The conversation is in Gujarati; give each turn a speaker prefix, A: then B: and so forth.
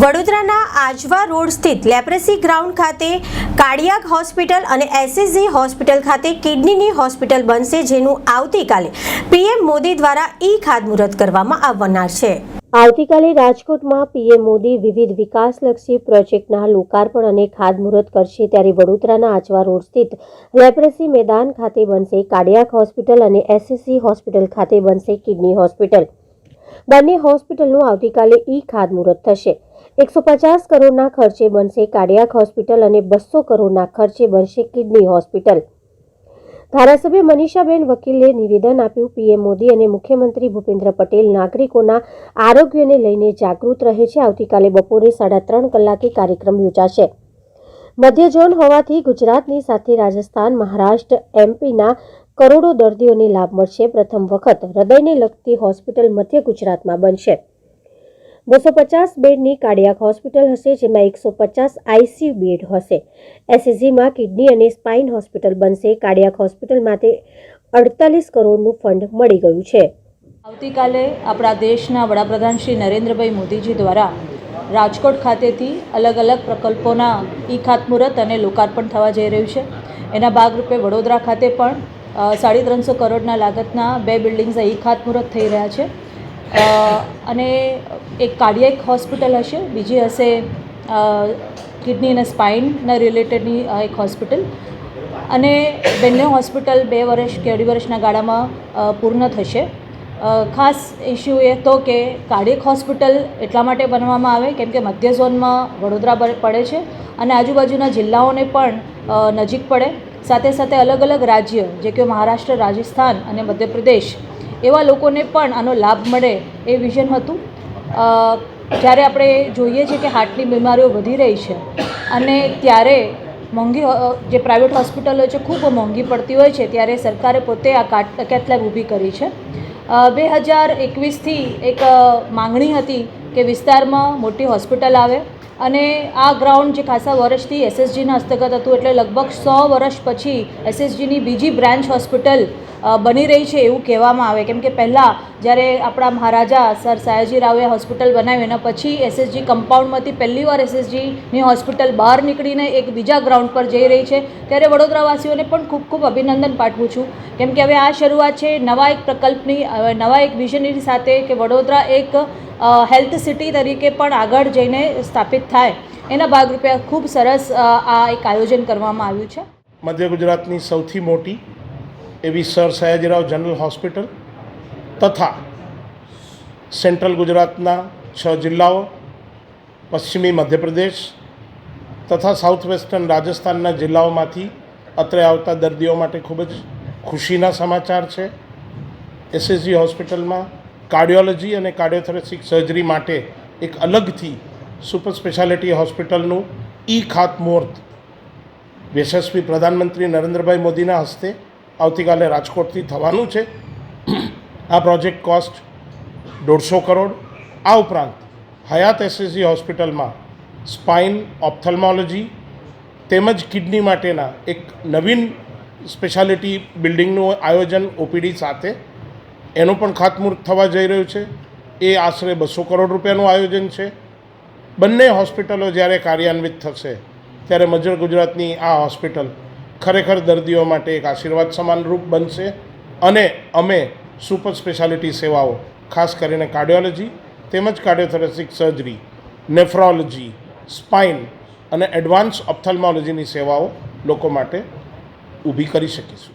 A: વડોદરાના આજવા રોડ સ્થિત લેપ્રેસી ગ્રાઉન્ડ ખાતે કાર્ડિયાક હોસ્પિટલ અને એસએસજી હોસ્પિટલ ખાતે કિડનીની હોસ્પિટલ બનશે, જેનું આવતીકાલે પીએમ મોદી દ્વારા ઈ ખાતમુહૂર્ત કરવામાં આવનાર છે. આવતીકાલે રાજકોટમાં પીએમ મોદી વિવિધ વિકાસલક્ષી પ્રોજેક્ટના લોકાર્પણ અને ખાતમુહૂર્ત કરશે, ત્યારે વડોદરાના આજવા રોડ સ્થિત લેપ્રેસી મેદાન ખાતે બનશે કાર્ડિયાક હોસ્પિટલ અને એસએસસી હોસ્પિટલ ખાતે બનશે કિડની હોસ્પિટલ. બંને હોસ્પિટલનું આવતીકાલે ઈ ખાતમુહૂર્ત થશે. એકસો પચાસ કરોડના ખર્ચે બનશે કાર્ડિયાક હોસ્પિટલ અને બસો કરોડના ખર્ચે બનશે કિડની હોસ્પિટલ. ધારાસભ્ય મનીષાબેન વકીલે નિવેદન આપ્યું, પીએમ મોદી અને મુખ્યમંત્રી ભૂપેન્દ્ર પટેલ નાગરિકોના આરોગ્યને લઈને જાગૃત રહે છે. આવતીકાલે બપોરે સાડા ત્રણ કલાકે કાર્યક્રમ યોજાશે. મધ્ય ઝોન હોવાથી ગુજરાતની સાથે રાજસ્થાન, મહારાષ્ટ્ર એમપીના કરોડો દર્દીઓને લાભ મળશે પ્રથમ વખત હૃદયને લગતી હોસ્પિટલ મધ્ય ગુજરાતમાં બનશે. બસો પચાસ બેડની કાર્ડિયાક હોસ્પિટલ હશે, જેમાં એકસો પચાસ આઈસીયુ બેડ હશે. એસએસજીમાં કિડની અને સ્પાઇન હોસ્પિટલ બનશે. કાર્ડિયાક હોસ્પિટલ માટે અડતાલીસ કરોડનું ફંડ મળી ગયું છે.
B: આવતીકાલે આપણા દેશના વડાપ્રધાન શ્રી નરેન્દ્રભાઈ મોદીજી દ્વારા રાજકોટ ખાતેથી અલગ અલગ પ્રકલ્પોના ઈ ખાતમુહૂર્ત અને લોકાર્પણ થવા જઈ રહ્યું છે. એના ભાગરૂપે વડોદરા ખાતે પણ સાડી ત્રણસો કરોડના લાગતના બે બિલ્ડિંગ્સ અહીં ખાતમુહૂર્ત થઈ રહ્યા છે. અને એક કાર્ડિયક હોસ્પિટલ હશે, બીજી હશે કિડની અને સ્પાઇનના રિલેટેડની એક હોસ્પિટલ. અને બંને હોસ્પિટલ બે વર્ષ કે અઢી વર્ષના ગાળામાં પૂર્ણ થશે. ખાસ ઇસ્યુ એ તો કે કાર્ડિયક હોસ્પિટલ એટલા માટે બનવામાં આવે કેમ કે મધ્ય ઝોનમાં વડોદરા પડે છે અને આજુબાજુના જિલ્લાઓને પણ નજીક પડે. સાથે સાથે અલગ અલગ રાજ્ય, જે કે મહારાષ્ટ્ર, રાજસ્થાન અને મધ્યપ્રદેશ, એવા લોકોને પણ આનો લાભ મળે એ વિઝન હતું. જ્યારે આપણે જોઈએ છીએ કે હાર્ટની બીમારીઓ વધી રહી છે અને ત્યારે મોંઘી જે પ્રાઇવેટ હોસ્પિટલો છે ખૂબ મોંઘી પડતી હોય છે, ત્યારે સરકારે પોતે આ કાટ કેથલેબ ઊભી કરી છે. બે હજાર એકવીસથી એક માંગણી હતી કે વિસ્તારમાં મોટી હોસ્પિટલ આવે. અને આ ગ્રાઉન્ડ જે ખાસા વર્ષથી એસએસજીના હસ્તગત હતું, એટલે લગભગ સો વર્ષ પછી એસએસજીની બીજી બ્રાન્ચ હોસ્પિટલ બની રહી છે એવું કહેવામાં આવે. કેમ કે પહેલાં જ્યારે આપણા મહારાજા સર સયાજી રાવે હોસ્પિટલ બનાવી એના પછી એસએસજી કમ્પાઉન્ડમાંથી પહેલી વાર એસએસજીની હોસ્પિટલ બહાર નીકળીને એક બીજા ગ્રાઉન્ડ પર જઈ રહી છે. ત્યારે વડોદરાવાસીઓને પણ ખૂબ ખૂબ અભિનંદન પાઠવું છું. કેમ કે હવે આ શરૂઆત છે નવા એક પ્રકલ્પની નવા એક વિઝનરી સાથે કે વડોદરા એક હેલ્થ સિટી તરીકે પણ આગળ જઈને સ્થાપિત થાય. એના ભાગરૂપે ખૂબ સરસ આ એક આયોજન કરવામાં આવ્યું છે.
C: મધ્ય ગુજરાતની સૌથી મોટી એવી સર સયાજીરાવ જનરલ હોસ્પિટલ તથા સેન્ટ્રલ ગુજરાતના છ જિલ્લાઓ, પશ્ચિમી મધ્યપ્રદેશ તથા સાઉથ વેસ્ટર્ન રાજસ્થાનના જિલ્લાઓમાંથી અત્રે આવતા દર્દીઓ માટે ખૂબ જ ખુશીના સમાચાર છે. એસએસજી હોસ્પિટલમાં કાર્ડિયોલોજી અને કાર્ડિયોથોરેસિક સર્જરી માટે એક અલગથી સુપર સ્પેશિયાલિટી હોસ્પિટલનું ઈ ખાતમુહૂર્ત. યશસ્વી પ્રધાનમંત્રી નરેન્દ્રભાઈ મોદીના હસ્તે આવતીકાલે રાજકોટથી થવાનું છે. આ પ્રોજેક્ટ કોસ્ટ દોઢસો કરોડ. આ ઉપરાંત હયાત એસએસજી હોસ્પિટલમાં સ્પાઇન ઓપ્થલ્મોલોજી તેમજ કિડની માટેના એક નવીન સ્પેશિયાલિટી બિલ્ડિંગનું આયોજન ઓપીડી સાથે એનું પણ ખાતમુહૂર્ત થવા જઈ રહ્યું છે. એ આશરે બસો કરોડ રૂપિયાનું આયોજન છે. બંને હોસ્પિટલો જ્યારે કાર્યાન્વિત થશે, ત્યારે મજર ગુજરાતની આ હોસ્પિટલ ખરેખર દર્દીઓ માટે એક આશીર્વાદ સમાનરૂપ બનશે અને અમે સુપર સ્પેશિયાલિટી સેવાઓ, ખાસ કરીને કાર્ડિયોલોજી, તેમજ કાર્ડિયોથોરેસિક સર્જરી, નેફ્રોલોજી, સ્પાઇન અને એડવાન્સ ઓપ્થલ્મોલોજીની સેવાઓ લોકો માટે ઊભી કરી શકીશું.